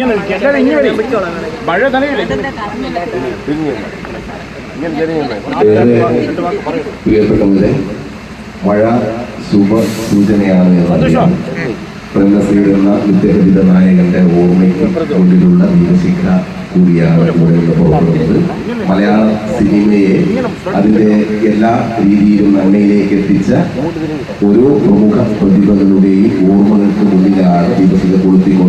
ഇങ്ങനെ നിൽക്ക്. എല്ലാവരും ഇങ്ങനെ മഴ നനയില്ലേ? പ്രിയപ്പെട്ടവരെ മഴ ശുഭ സൂചനയാണ് എന്നറിയാം നിത്യഹരിത നായകന്റെ ഓർമ്മയ്ക്ക് മുന്നിലുള്ള ദീപശിഖ കൂടിയാണ് ഇവിടെ നിന്ന് പുറപ്പെടുന്നത് മലയാള സിനിമയെ അതിന്റെ എല്ലാ രീതിയിലും നന്മയിലേക്ക് എത്തിച്ച ഓരോ പ്രമുഖ പ്രതിഭകളുടെയും ഓർമ്മകൾക്ക് മുന്നിലാണ് ദീപശിഖ കൊളുത്തിക്കൊണ്ട്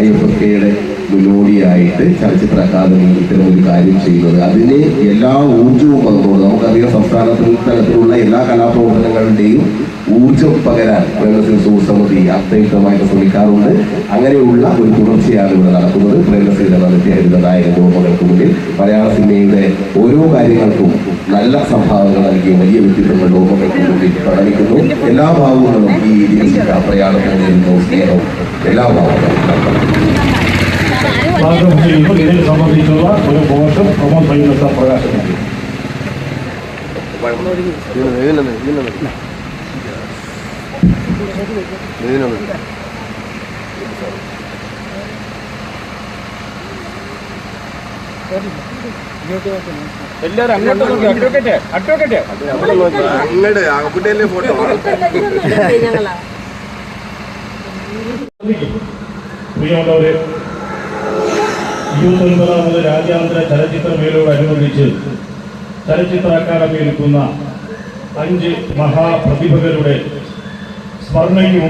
ഐ എഫ് എഫ് കെയുടെ മുന്നോടിയായിട്ട് ചലച്ചിത്ര അക്കാദമി ഇത്തരം ഒരു കാര്യം ചെയ്യുന്നത്. അതിന് എല്ലാ ഊർജവും പകർന്നുകൊണ്ട് നമുക്കറിയാം സംസ്ഥാനത്തിൽ തലത്തിലുള്ള എല്ലാ കലാപ്രവർത്തനങ്ങളുടെയും ഊർജം പകരാൻ പ്രേമസിംഗ് സുസമിതി അത്യുക്തമായിട്ട് ശ്രമിക്കാറുണ്ട്. അങ്ങനെയുള്ള ഒരു തുടർച്ചയാണ് ഇവിടെ നടക്കുന്നത്. പ്രേമസിംഗ് എന്ന നിത്യഹരിത രൂപങ്ങൾക്ക് മുന്നിൽ മലയാള സിനിമയുടെ ഓരോ കാര്യങ്ങൾക്കും നല്ല സംഭാവനകൾ നൽകിയ വലിയ വ്യക്തിത്വങ്ങൾ രൂപങ്ങൾക്ക് മുന്നിൽ പ്രകടിക്കുന്നു എല്ലാ ഭാവങ്ങളും ഈ ദിവസിക പ്രയാണത്തിൽ നേരുന്നു സ്നേഹവും എല്ലാ ഭാവങ്ങളും ഭാഗം ചെയ്യുമ്പോൾ ഇതിനെ സംബന്ധിച്ചുള്ള ഒരു പോഷൻ പ്രമോദ് സൈനസ പ്രകാശനം എല്ലാവരും അങ്ങോട്ട് അഡ്വക്കേറ്റ് അഡ്വക്കേറ്റ് അങ്ങോട്ട് അകപ്പിട്ടല്ലേ ഫോട്ടോ പ്രിയമുള്ളവരെ ഇരുപത്തൊൻപതാമത് രാജ്യാന്തര ചലച്ചിത്രമേളയോടനുബന്ധിച്ച് ചലച്ചിത്ര അക്കാദമി എടുക്കുന്ന അഞ്ച് മഹാപ്രതിഭകളുടെ സ്മരണയ്ക്ക് മുമ്പ്